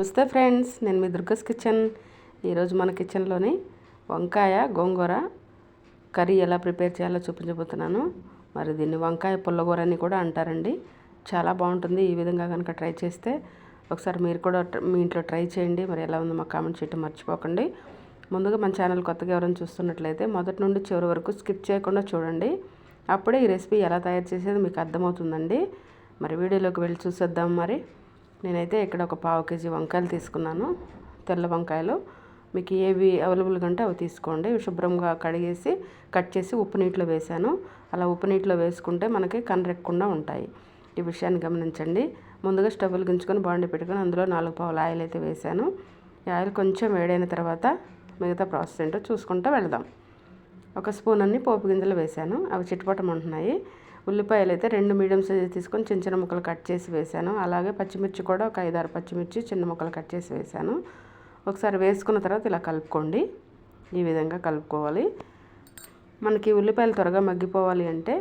నమస్తే ఫ్రెండ్స్ నేను మీ దుర్గస్ కిచెన్. ఈరోజు మన కిచెన్లోని వంకాయ గోంగూర కర్రీ ఎలా ప్రిపేర్ చేయాలో చూపించబోతున్నాను. మరి దీన్ని వంకాయ పుల్లగూర అని కూడా అంటారండి. చాలా బాగుంటుంది ఈ విధంగా కనుక ట్రై చేస్తే ఒకసారి మీరు కూడా మీ ఇంట్లో ట్రై చేయండి. మరి ఎలా ఉందో మాకు కామెంట్ చేయటం మర్చిపోకండి. ముందుగా మన ఛానల్ కొత్తగా ఎవరైనా చూస్తున్నట్లయితే మొదటి నుండి చివరి వరకు స్కిప్ చేయకుండా చూడండి. అప్పుడే ఈ రెసిపీ ఎలా తయారు చేసేది మీకు అర్థమవుతుందండి. మరి వీడియోలోకి వెళ్ళి చూసేద్దాం మరి. నేనైతే ఇక్కడ ఒక పావు కేజీ వంకాయలు తీసుకున్నాను తెల్ల వంకాయలు. మీకు ఏవి అవైలబుల్గా ఉంటే అవి తీసుకోండి. శుభ్రంగా కడిగేసి కట్ చేసి ఉప్పు నీటిలో వేసాను అలా ఉప్పు నీటిలో వేసుకుంటే మనకి కనరెక్కకుండా ఉంటాయి. ఈ విషయాన్ని గమనించండి. ముందుగా స్టవ్ వెలిగించుకొని బాండి పెట్టుకొని అందులో నాలుగు పావులు ఆయిల్ అయితే వేసాను ఈ ఆయిల్ కొంచెం వేడైన తర్వాత మిగతా ప్రాసెస్ ఏంటో చూసుకుంటూ వెళదాం. ఒక స్పూన్ అన్ని పోపు గింజలు వేసాను అవి చిట్టుపట్టమంటున్నాయి ఉల్లిపాయలు అయితే రెండు మీడియం సైజు తీసుకొని చిన్న చిన్న ముక్కలు కట్ చేసి వేసాను అలాగే పచ్చిమిర్చి కూడా ఒక ఐదారు పచ్చిమిర్చి చిన్న ముక్కలు కట్ చేసి వేసాను ఒకసారి వేసుకున్న తర్వాత ఇలా కలుపుకోండి. ఈ విధంగా కలుపుకోవాలి. మనకి ఉల్లిపాయలు త్వరగా మగ్గిపోవాలి అంటే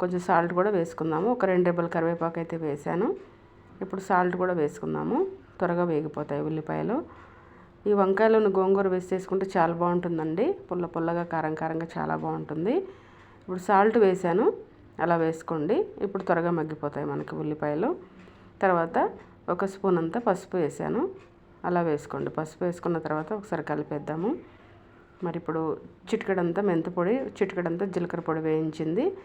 కొంచెం సాల్ట్ కూడా వేసుకుందాము. ఒక రెండు రెబ్బల కరివేపాకు అయితే వేసాను ఇప్పుడు సాల్ట్ కూడా వేసుకుందాము. త్వరగా వేగిపోతాయి ఉల్లిపాయలు. ఈ వంకాయలను గోంగూర వేసి చేసుకుంటే చాలా బాగుంటుందండి. పుల్ల పుల్లగా కారం కారంగా చాలా బాగుంటుంది. ఇప్పుడు సాల్ట్ వేసాను అలా వేసుకోండి. ఇప్పుడు త్వరగా మగ్గిపోతాయి మనకి ఉల్లిపాయలు. తర్వాత ఒక స్పూన్ అంతా పసుపు వేసాను. అలా వేసుకోండి. పసుపు వేసుకున్న తర్వాత ఒకసారి కలిపేద్దాము. మరి ఇప్పుడు చిటికడంతా మెంతిపొడి చిటికడంతా జీలకర్ర పొడి వేయించింది.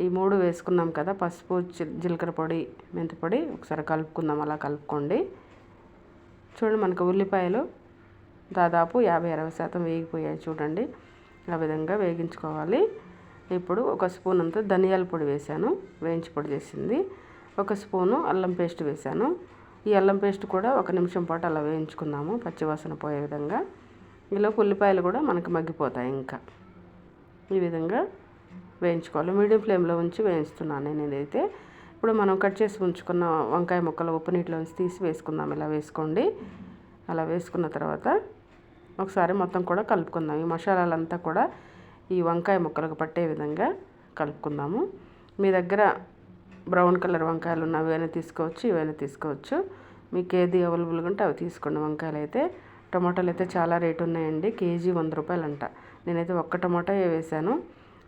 ఈ మూడు వేసుకున్నాం కదా పసుపు జీలకర్ర పొడి మెంతిపొడి ఒకసారి కలుపుకుందాం. అలా కలుపుకోండి. చూడండి మనకు ఉల్లిపాయలు దాదాపు యాభై అరవై శాతం వేగిపోయాయి చూడండి. ఆ విధంగా వేగించుకోవాలి. ఇప్పుడు ఒక స్పూన్ అంతా ధనియాల పొడి వేసాను వేయించి పొడి చేసింది. ఒక స్పూను అల్లం పేస్ట్ వేసాను ఈ అల్లం పేస్ట్ కూడా ఒక నిమిషం పాటు అలా వేయించుకుందాము పచ్చివాసన పోయే విధంగా. ఇలా ఉల్లిపాయలు కూడా మనకు మగ్గిపోతాయి ఇంకా. ఈ విధంగా వేయించుకోవాలి. మీడియం ఫ్లేమ్లో ఉంచి వేయించుతున్నాను నేను ఇదైతే. ఇప్పుడు మనం కట్ చేసి ఉంచుకున్న వంకాయ ముక్కలు ఉప్పు నీటిలో ఉంచి తీసి వేసుకుందాం. ఇలా వేసుకోండి. అలా వేసుకున్న తర్వాత ఒకసారి మొత్తం కూడా కలుపుకుందాం. ఈ మసాలాలంతా కూడా ఈ వంకాయ ముక్కలకు పట్టే విధంగా కలుపుకుందాము. మీ దగ్గర బ్రౌన్ కలర్ వంకాయలు ఉన్నవైనా తీసుకోవచ్చు ఇవైనా తీసుకోవచ్చు. మీకు ఏది అవైలబుల్గా ఉంటే అవి తీసుకోండి. వంకాయలు అయితే టమాటాలు అయితే చాలా రేటు ఉన్నాయండి. కేజీ వంద రూపాయలు అంట నేనైతే ఒక్క టమాటా వేసాను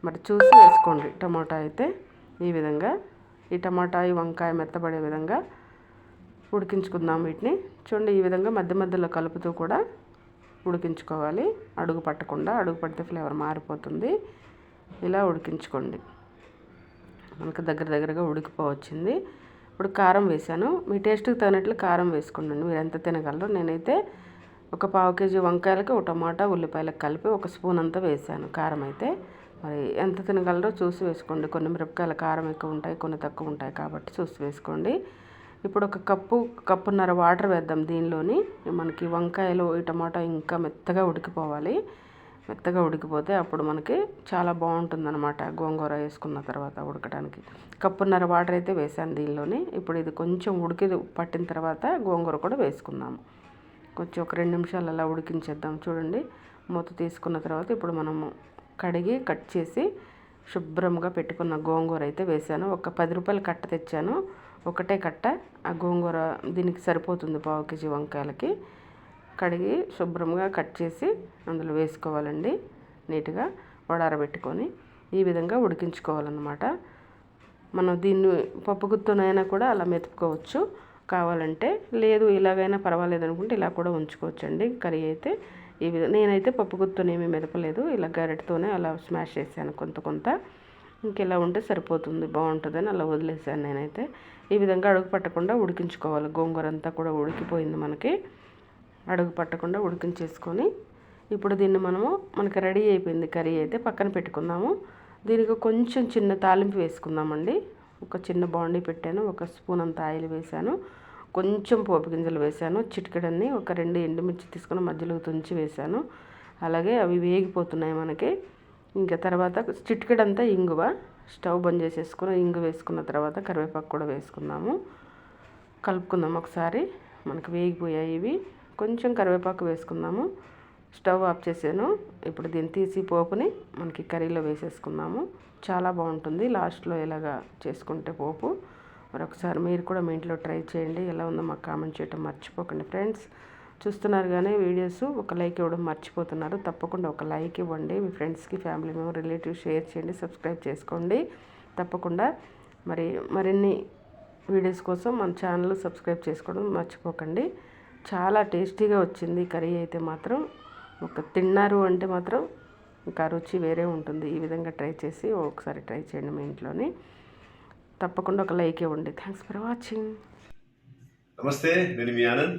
మరి చూసి వేసుకోండి. టమాటా అయితే ఈ విధంగా ఈ టమాటా ఈ వంకాయ మెత్తబడే విధంగా ఉడికించుకుందాం వీటిని. చూడండి ఈ విధంగా మధ్య మధ్యలో కలుపుతూ కూడా ఉడికించుకోవాలి. అడుగు పట్టకుండా అడుగు పడితే ఫ్లేవర్ మారిపోతుంది. ఇలా ఉడికించుకోండి. మనకు దగ్గర దగ్గరగా ఉడికిపోవచ్చింది. ఇప్పుడు కారం వేసాను మీ టేస్ట్కి తగినట్లు కారం వేసుకోండి. మీరు ఎంత తినగలరు నేనైతే ఒక పావు కేజీ వంకాయలకి ఒక టమాటా ఉల్లిపాయలకు కలిపి ఒక స్పూన్ అంతా వేసాను కారం అయితే. మరి ఎంత తినగలరో చూసి వేసుకోండి. కొన్ని మిరపకాయల కారం ఎక్కువ ఉంటాయి కొన్ని తక్కువ ఉంటాయి కాబట్టి చూసి వేసుకోండి. ఇప్పుడు ఒక కప్పు కప్పున్నర వాటర్ వేద్దాం దీనిలోని. మనకి వంకాయలు ఈ టమాటా ఇంకా మెత్తగా ఉడికిపోవాలి. మెత్తగా ఉడికిపోతే అప్పుడు మనకి చాలా బాగుంటుంది అనమాట గోంగూర వేసుకున్న తర్వాత ఉడకడానికి కప్పున్నర వాటర్ అయితే వేసాను దీనిలోని. ఇప్పుడు ఇది కొంచెం ఉడికి పట్టిన తర్వాత గోంగూర కూడా వేసుకుందాము. కొంచెం ఒక రెండు నిమిషాలు అలా ఉడికించేద్దాం చూడండి. మూత తీసుకున్న తర్వాత ఇప్పుడు మనము కడిగి కట్ చేసి శుభ్రంగా పెట్టుకున్న గోంగూర అయితే వేసాను. ఒక పది రూపాయలు కట్ట తెచ్చాను. ఒకటే కట్ట ఆ గోంగూర దీనికి సరిపోతుంది పావు కేజీ వంకాయలకి. కడిగి శుభ్రంగా కట్ చేసి అందులో వేసుకోవాలండి నీట్గా వడారబెట్టుకొని. ఈ విధంగా ఉడికించుకోవాలన్నమాట. మనం దీన్ని పప్పుగుత్తునైనా కూడా అలా మెతుకోవచ్చు కావాలంటే లేదు ఇలాగైనా పర్వాలేదు అనుకుంటే ఇలా కూడా ఉంచుకోవచ్చండి. కర్రీ అయితే ఈ విధంగా నేనైతే పప్పుగుత్తునేమీ మెదపలేదు. ఇలా గరిటతోనే అలా స్మాష్ చేశాను కొంత కొంత. ఇంకెలా ఉంటే సరిపోతుంది బాగుంటుందని అలా వదిలేసాను నేనైతే. ఈ విధంగా అడుగు పట్టకుండా ఉడికించుకోవాలి. గోంగూర అంతా కూడా ఉడికిపోయింది మనకి. అడుగు పట్టకుండా ఉడికించేసుకొని ఇప్పుడు దీన్ని మనము మనకి రెడీ అయిపోయింది కర్రీ అయితే పక్కన పెట్టుకుందాము. దీనికి కొంచెం చిన్న తాలింపు వేసుకుందామండి. ఒక చిన్న బాండీ పెట్టాను ఒక స్పూన్ అంత ఆయిల్ వేశాను కొంచెం పోపు గింజలు వేశాను చిటికెడన్ని ఒక రెండు ఎండుమిర్చి తీసుకుని మధ్యలో తుంచి వేసాను అలాగే అవి వేగిపోతున్నాయి మనకి. ఇంకా తర్వాత చిటికెడంతా ఇంగువ స్టవ్ బంద్ చేసేసుకుని ఇంగు వేసుకున్న తర్వాత కరివేపాకు కూడా వేసుకుందాము. కలుపుకుందాం ఒకసారి. మనకు వేగిపోయాయి ఇవి. కొంచెం కరివేపాకు వేసుకుందాము. స్టవ్ ఆఫ్ చేసాను ఇప్పుడు దీన్ని తీసి పోపుని మనకి కర్రీలో వేసేసుకుందాము. చాలా బాగుంటుంది. లాస్ట్లో ఇలాగా చేసుకుంటే పోపు. మరొకసారి మీరు కూడా మీ ఇంట్లో ట్రై చేయండి. ఎలా ఉందో మాకు కామెంట్ చేయటం మర్చిపోకండి ఫ్రెండ్స్. చూస్తున్నారు కానీ వీడియోస్ ఒక లైక్ ఇవ్వడం మర్చిపోతున్నారు. తప్పకుండా ఒక లైక్ ఇవ్వండి. మీ ఫ్రెండ్స్కి ఫ్యామిలీ మెంబర్ రిలేటివ్స్ షేర్ చేయండి సబ్స్క్రైబ్ చేసుకోండి. తప్పకుండా మరి మరిన్ని వీడియోస్ కోసం మన ఛానల్ సబ్స్క్రైబ్ చేసుకోవడం మర్చిపోకండి. చాలా టేస్టీగా వచ్చింది కర్రీ అయితే మాత్రం. ఒక తిన్నారు అంటే మాత్రం ఇంకా రుచి వేరే ఉంటుంది. ఈ విధంగా ట్రై చేసి ఒకసారి ట్రై చేయండి మీ ఇంట్లోని. తప్పకుండా ఒక లైక్ ఇవ్వండి. Thanks for watching. నమస్తే నేను మీ ఆనంద్.